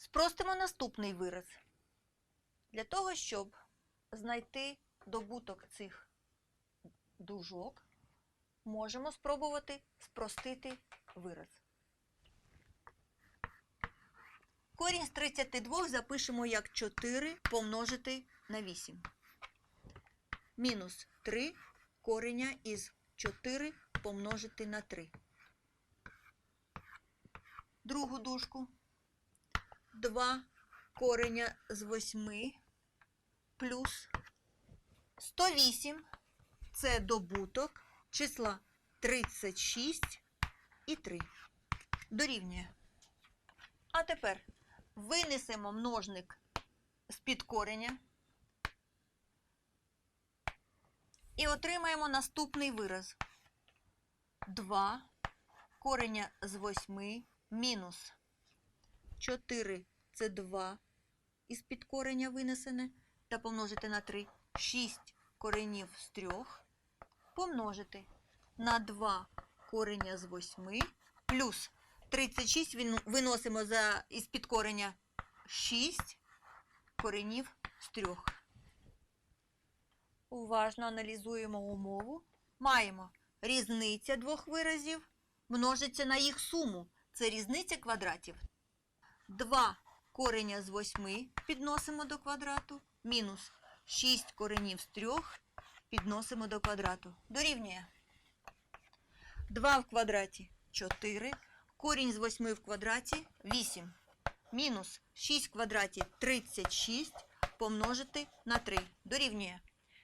Спростимо наступний вираз. Для того, щоб знайти добуток цих дужок, можемо спробувати спростити вираз. Корінь з 32 запишемо як 4 помножити на 8. Мінус 3 кореня із 4 помножити на 3. Другу дужку. 2 кореня з 8 плюс 108 це добуток числа 36 і 3. Дорівнює. А тепер винесемо множник з-під кореня і отримаємо наступний вираз. 2 кореня з 8 мінус 4 це 2 із під кореня винесене та помножити на 3. 6 коренів з 3 помножити на 2 кореня з 8 плюс 36 виносимо за із під кореня 6 коренів з 3. Уважно аналізуємо умову. Маємо різниця двох виразів множиться на їх суму. Це різниця квадратів. 2 кореня з 8 підносимо до квадрату, мінус 6 коренів з 3 підносимо до квадрату. Дорівнює. 2 в квадраті 4, корінь з 8 в квадраті 8. Мінус 6 в квадраті 36 помножити на 3. Дорівнює.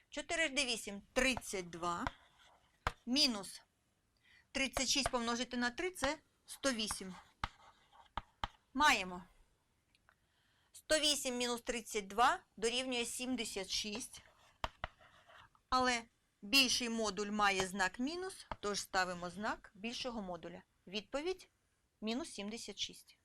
4 жди 8 32. Мінус 36 помножити на 3 це 108. Маємо. 108 мінус 32 дорівнює 76. Але більший модуль має знак мінус, тож ставимо знак більшого модуля. Відповідь мінус 76.